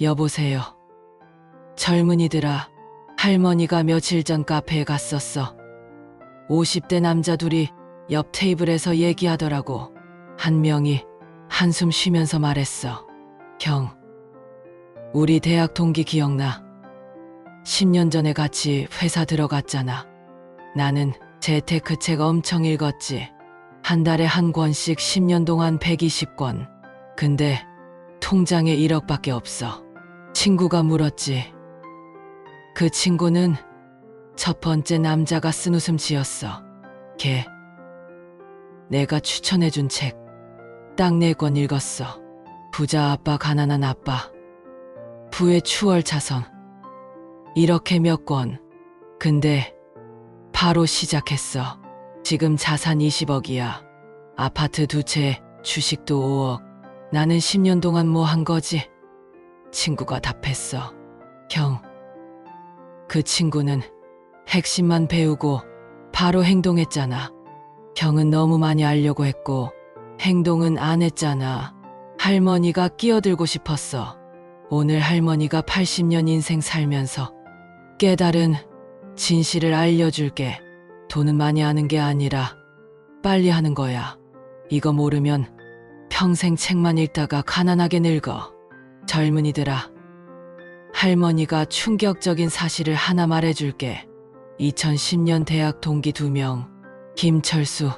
여보세요. 젊은이들아, 할머니가 며칠 전 카페에 갔었어. 50대 남자 둘이 옆 테이블에서 얘기하더라고. 한 명이 한숨 쉬면서 말했어. 형, 우리 대학 동기 기억나? 10년 전에 같이 회사 들어갔잖아. 나는 재테크 책 엄청 읽었지. 한 달에 한 권씩 10년 동안 120권. 근데 통장에 1억밖에 없어. 친구가 물었지. 그 친구는 첫 번째 남자가 쓴 웃음 지었어. 걔. 내가 추천해준 책. 딱 네 권 읽었어. 부자 아빠, 가난한 아빠. 부의 추월 차선. 이렇게 몇 권. 근데 바로 시작했어. 지금 자산 20억이야. 아파트 두 채, 주식도 5억. 나는 10년 동안 뭐 한 거지? 친구가 답했어. 형. 그 친구는 핵심만 배우고 바로 행동했잖아. 형은 너무 많이 알려고 했고 행동은 안 했잖아. 할머니가 끼어들고 싶었어. 오늘 할머니가 80년 인생 살면서 깨달은 진실을 알려줄게. 돈은 많이 하는 게 아니라 빨리 하는 거야. 이거 모르면 평생 책만 읽다가 가난하게 늙어. 젊은이들아. 할머니가 충격적인 사실을 하나 말해줄게. 2010년 대학 동기 두 명, 김철수,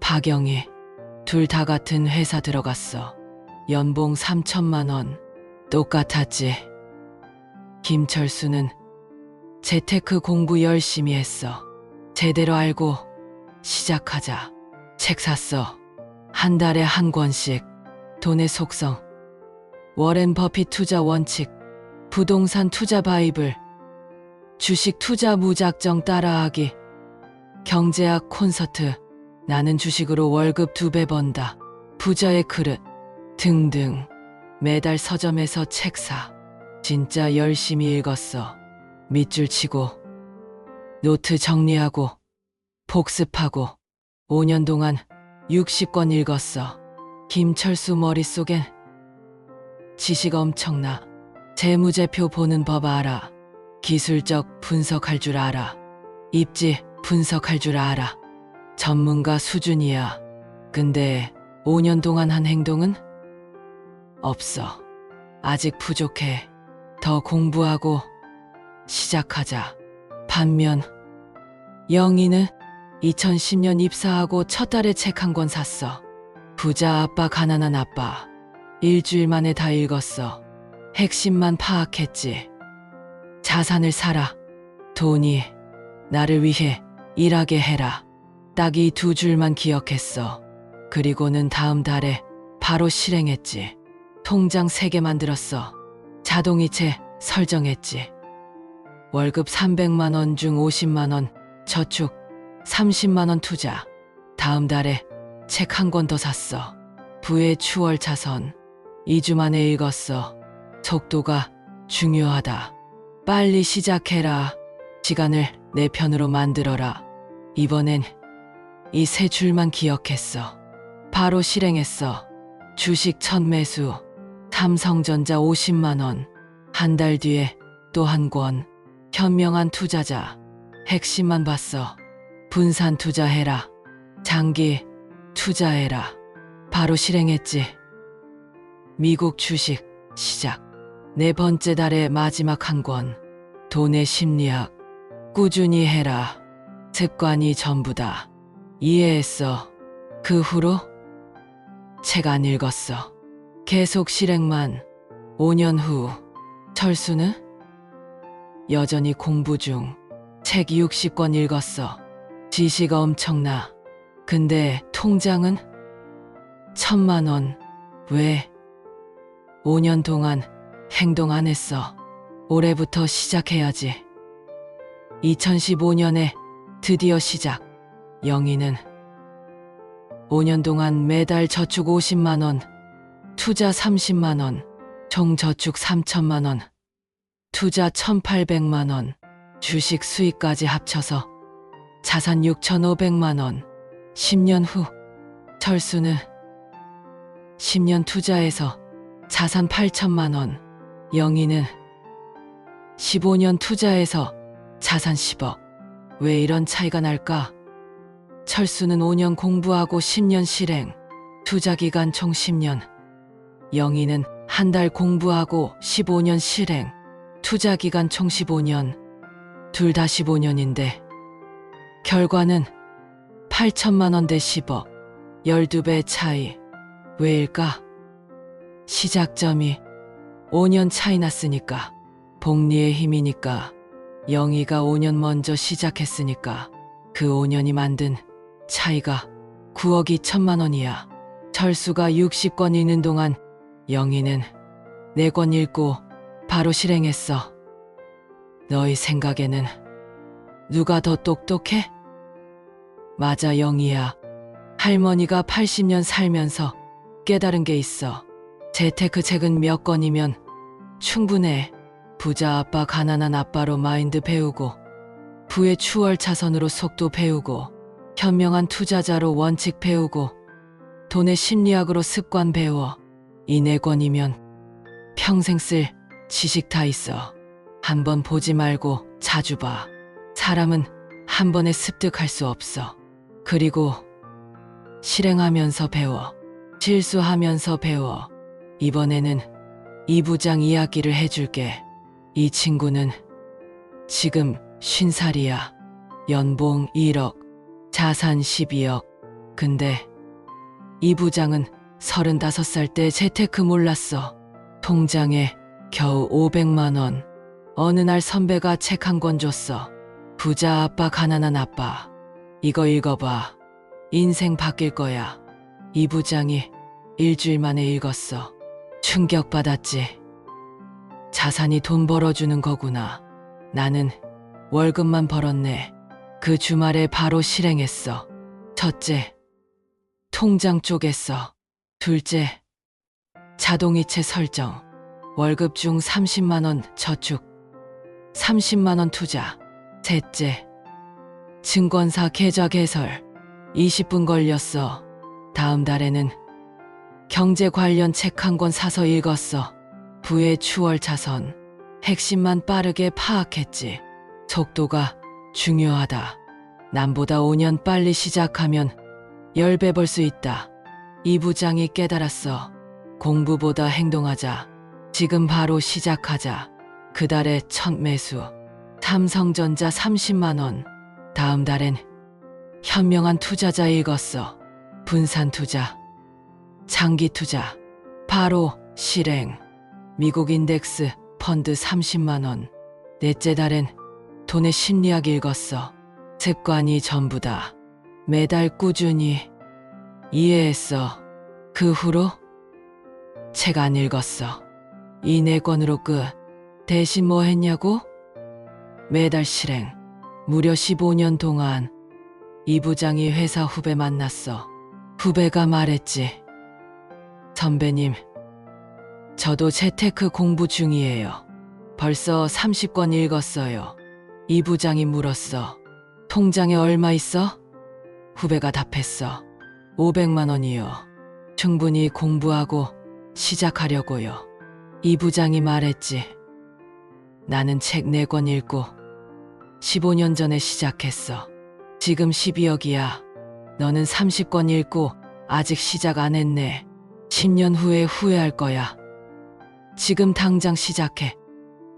박영희, 둘 다 같은 회사 들어갔어. 연봉 3천만 원. 똑같았지. 김철수는 재테크 공부 열심히 했어. 제대로 알고 시작하자. 책 샀어. 한 달에 한 권씩. 돈의 속성. 워렌 버핏 투자 원칙. 부동산 투자 바이블. 주식 투자 무작정 따라하기. 경제학 콘서트. 나는 주식으로 월급 두 배 번다. 부자의 그릇. 등등. 매달 서점에서 책 사. 진짜 열심히 읽었어. 밑줄 치고, 노트 정리하고, 복습하고, 5년 동안 60권 읽었어. 김철수 머릿속엔 지식 엄청나. 재무제표 보는 법 알아. 기술적 분석할 줄 알아. 입지 분석할 줄 알아. 전문가 수준이야. 근데 5년 동안 한 행동은 없어. 아직 부족해. 더 공부하고 시작하자. 반면 영희는 2010년 입사하고 첫 달에 책 한 권 샀어. 부자 아빠 가난한 아빠. 일주일 만에 다 읽었어. 핵심만 파악했지. 자산을 사라. 돈이 나를 위해 일하게 해라. 딱 이 두 줄만 기억했어. 그리고는 다음 달에 바로 실행했지. 통장 세 개 만들었어. 자동이체 설정했지. 월급 300만 원 중 50만 원 저축 30만 원 투자. 다음 달에 책 한 권 더 샀어. 부의 추월 차선. 2주 만에 읽었어. 속도가 중요하다. 빨리 시작해라. 시간을 내 편으로 만들어라. 이번엔 이 세 줄만 기억했어. 바로 실행했어. 주식 첫 매수. 삼성전자 50만 원. 한 달 뒤에 또 한 권. 현명한 투자자. 핵심만 봤어. 분산 투자해라. 장기 투자해라. 바로 실행했지. 미국 주식 시작. 네 번째 달의 마지막 한 권. 돈의 심리학. 꾸준히 해라. 습관이 전부다. 이해했어. 그 후로 책 안 읽었어. 계속 실행만. 5년 후 철수는 여전히 공부 중. 책 60권 읽었어. 지식 엄청나. 근데 통장은 천만 원. 왜? 5년 동안 행동 안 했어. 올해부터 시작해야지. 2015년에 드디어 시작. 영희는 5년 동안 매달 저축 50만 원, 투자 30만 원, 총 저축 3천만 원, 투자 1,800만 원, 주식 수익까지 합쳐서 자산 6,500만 원. 10년 후 철수는 10년 투자해서 자산 8천만 원. 영희는 15년 투자해서 자산 10억. 왜 이런 차이가 날까? 철수는 5년 공부하고 10년 실행. 투자 기간 총 10년. 영희는 한 달 공부하고 15년 실행. 투자 기간 총 15년. 둘 다 15년인데. 결과는 8천만 원 대 10억. 12배 차이. 왜일까? 시작점이 5년 차이 났으니까. 복리의 힘이니까. 영희가 5년 먼저 시작했으니까. 그 5년이 만든 차이가 9억 2천만 원이야. 철수가 60권 읽는 동안 영희는 4권 읽고 바로 실행했어. 너희 생각에는 누가 더 똑똑해? 맞아, 영희야. 할머니가 80년 살면서 깨달은 게 있어. 재테크 책은 몇 권이면 충분해. 부자 아빠, 가난한 아빠로 마인드 배우고, 부의 추월 차선으로 속도 배우고, 현명한 투자자로 원칙 배우고, 돈의 심리학으로 습관 배워. 이 네 권이면 평생 쓸 지식 다 있어. 한 번 보지 말고 자주 봐. 사람은 한 번에 습득할 수 없어. 그리고 실행하면서 배워. 실수하면서 배워. 이번에는 이 부장 이야기를 해줄게. 이 친구는 지금 쉰살이야. 연봉 1억, 자산 12억. 근데 이 부장은 35살 때 재테크 몰랐어. 통장에 겨우 500만 원. 어느 날 선배가 책 한 권 줬어. 부자 아빠, 가난한 아빠. 이거 읽어봐. 인생 바뀔 거야. 이 부장이 일주일 만에 읽었어. 충격받았지. 자산이 돈 벌어주는 거구나. 나는 월급만 벌었네. 그 주말에 바로 실행했어. 첫째, 통장 쪼갰어. 둘째, 자동이체 설정. 월급 중 30만원 저축. 30만원 투자. 셋째, 증권사 계좌 개설. 20분 걸렸어. 다음 달에는 경제 관련 책 한 권 사서 읽었어. 부의 추월 차선. 핵심만 빠르게 파악했지. 속도가 중요하다. 남보다 5년 빨리 시작하면 10배 벌 수 있다. 이 부장이 깨달았어. 공부보다 행동하자. 지금 바로 시작하자. 그 달에 첫 매수. 삼성전자 30만원. 다음 달엔 현명한 투자자 읽었어. 분산 투자. 장기 투자. 바로 실행. 미국 인덱스 펀드 30만원. 넷째 달엔 돈의 심리학 읽었어. 습관이 전부다. 매달 꾸준히 이해했어. 그 후로 책 안 읽었어. 이 네 권으로 끝. 대신 뭐 했냐고? 매달 실행. 무려 15년 동안 이 부장이 회사 후배 만났어. 후배가 말했지. 선배님, 저도 재테크 공부 중이에요. 벌써 30권 읽었어요. 이 부장이 물었어. 통장에 얼마 있어? 후배가 답했어. 500만 원이요. 충분히 공부하고 시작하려고요. 이 부장이 말했지. 나는 책 4권 읽고 15년 전에 시작했어. 지금 12억이야. 너는 30권 읽고 아직 시작 안 했네. 10년 후에 후회할 거야. 지금 당장 시작해.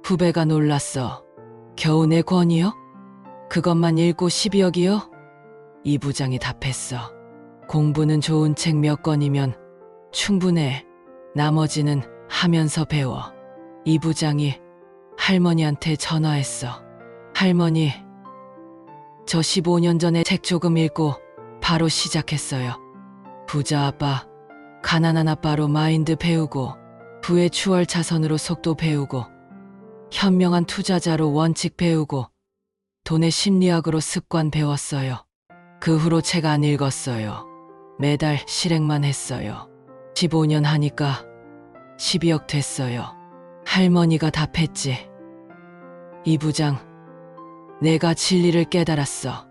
후배가 놀랐어. 겨우 내 권이요? 그것만 읽고 12억이요? 이 부장이 답했어. 공부는 좋은 책 몇 권이면 충분해. 나머지는 하면서 배워. 이 부장이 할머니한테 전화했어. 할머니, 저 15년 전에 책 조금 읽고 바로 시작했어요. 부자 아빠, 가난한 아빠로 마인드 배우고, 부의 추월 차선으로 속도 배우고, 현명한 투자자로 원칙 배우고, 돈의 심리학으로 습관 배웠어요. 그 후로 책 안 읽었어요. 매달 실행만 했어요. 15년 하니까 12억 됐어요. 할머니가 답했지. 이 부장, 내가 진리를 깨달았어.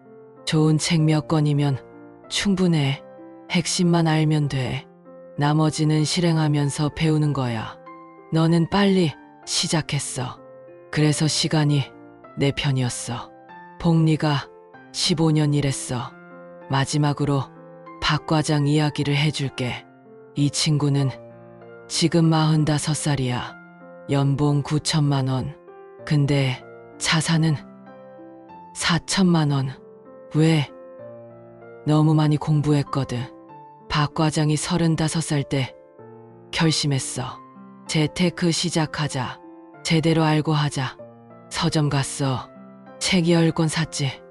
좋은 책 몇 권이면 충분해. 핵심만 알면 돼. 나머지는 실행하면서 배우는 거야. 너는 빨리 시작했어. 그래서 시간이 내 편이었어. 복리가 15년 일했어. 마지막으로 박 과장 이야기를 해줄게. 이 친구는 지금 45살이야. 연봉 9천만 원. 근데 자산은 4천만 원. 왜? 너무 많이 공부했거든. 박 과장이 35살 때 결심했어. 재테크 시작하자. 제대로 알고 하자. 서점 갔어. 책 10권 샀지.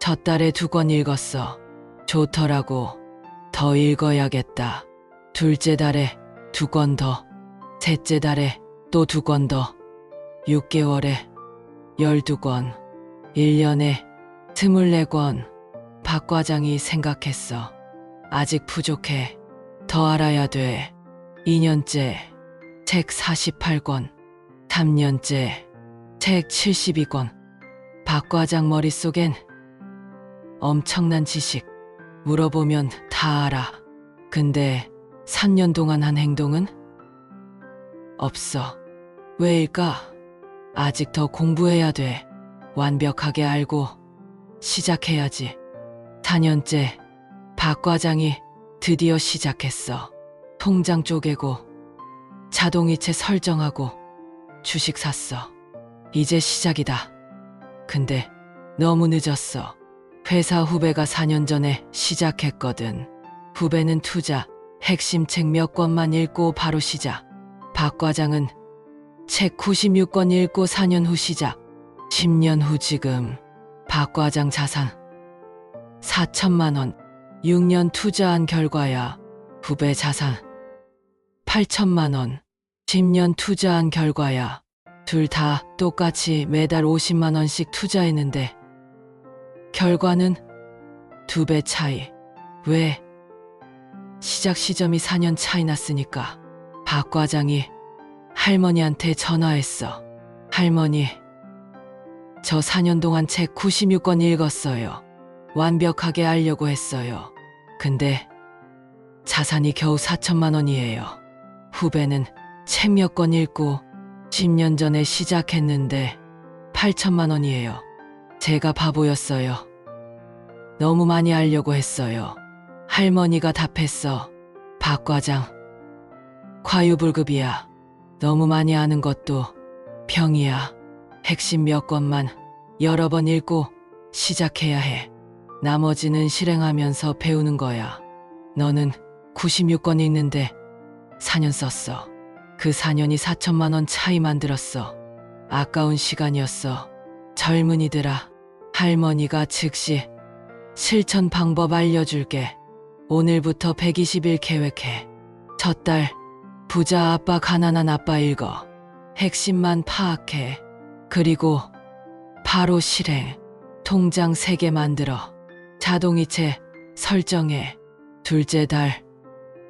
첫 달에 두 권 읽었어. 좋더라고. 더 읽어야겠다. 둘째 달에 두 권 더. 셋째 달에 또 두 권 더. 6개월에 12권. 1년에 24권. 박 과장이 생각했어. 아직 부족해. 더 알아야 돼. 2년째 책 48권. 3년째 책 72권. 박 과장 머릿속엔 엄청난 지식. 물어보면 다 알아. 근데 3년 동안 한 행동은? 없어. 왜일까? 아직 더 공부해야 돼. 완벽하게 알고 시작해야지. 4년째 박 과장이 드디어 시작했어. 통장 쪼개고 자동이체 설정하고 주식 샀어. 이제 시작이다. 근데 너무 늦었어. 회사 후배가 4년 전에 시작했거든. 후배는 투자, 핵심 책 몇 권만 읽고 바로 시작. 박 과장은 책 96권 읽고 4년 후 시작. 10년 후 지금 박 과장 자산 4천만 원. 6년 투자한 결과야. 후배 자산 8천만 원. 10년 투자한 결과야. 둘 다 똑같이 매달 50만 원씩 투자했는데 결과는 두 배 차이. 왜? 시작 시점이 4년 차이 났으니까 박 과장이 할머니한테 전화했어. 할머니, 저 4년 동안 책 96권 읽었어요. 완벽하게 알려고 했어요. 근데 자산이 겨우 4천만 원이에요. 후배는 책 몇 권 읽고 10년 전에 시작했는데 8천만 원이에요. 제가 바보였어요. 너무 많이 알려고 했어요. 할머니가 답했어. 박 과장. 과유불급이야. 너무 많이 아는 것도 병이야. 핵심 몇 권만 여러 번 읽고 시작해야 해. 나머지는 실행하면서 배우는 거야. 너는 96권 읽는데 4년 썼어. 그 4년이 4천만 원 차이 만들었어. 아까운 시간이었어. 젊은이들아, 할머니가 즉시 실천 방법 알려줄게. 오늘부터 120일 계획해. 첫 달, 부자 아빠, 가난한 아빠 읽어. 핵심만 파악해. 그리고 바로 실행. 통장 3개 만들어. 자동이체 설정해. 둘째 달,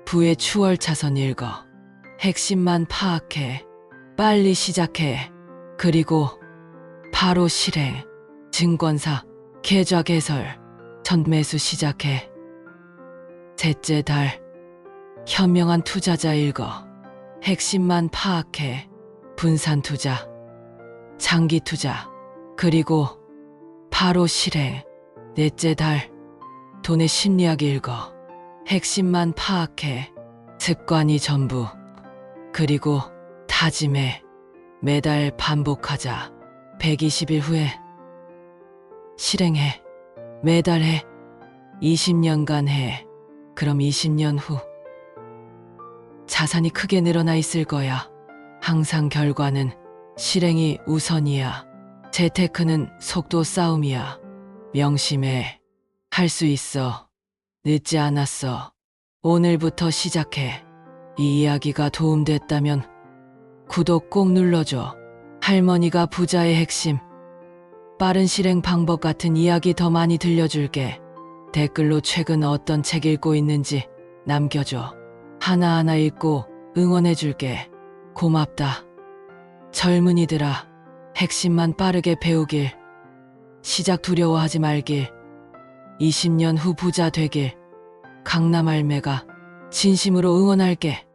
부의 추월 차선 읽어. 핵심만 파악해. 빨리 시작해. 그리고 바로 실행. 증권사, 계좌 개설, 전 매수 시작해. 셋째 달, 현명한 투자자 읽어. 핵심만 파악해. 분산 투자, 장기 투자, 그리고 바로 실행. 넷째 달, 돈의 심리학 읽어. 핵심만 파악해. 습관이 전부. 그리고 다짐해. 매달 반복하자. 120일 후에 실행해. 매달 해. 20년간 해. 그럼 20년 후 자산이 크게 늘어나 있을 거야. 항상 결과는 실행이 우선이야. 재테크는 속도 싸움이야. 명심해. 할 수 있어. 늦지 않았어. 오늘부터 시작해. 이 이야기가 도움됐다면 구독 꼭 눌러줘. 할머니가 부자의 핵심. 빠른 실행 방법 같은 이야기 더 많이 들려줄게. 댓글로 최근 어떤 책 읽고 있는지 남겨줘. 하나하나 읽고 응원해줄게. 고맙다. 젊은이들아, 핵심만 빠르게 배우길. 시작 두려워하지 말길. 20년 후 부자 되길. 강남 알매가 진심으로 응원할게.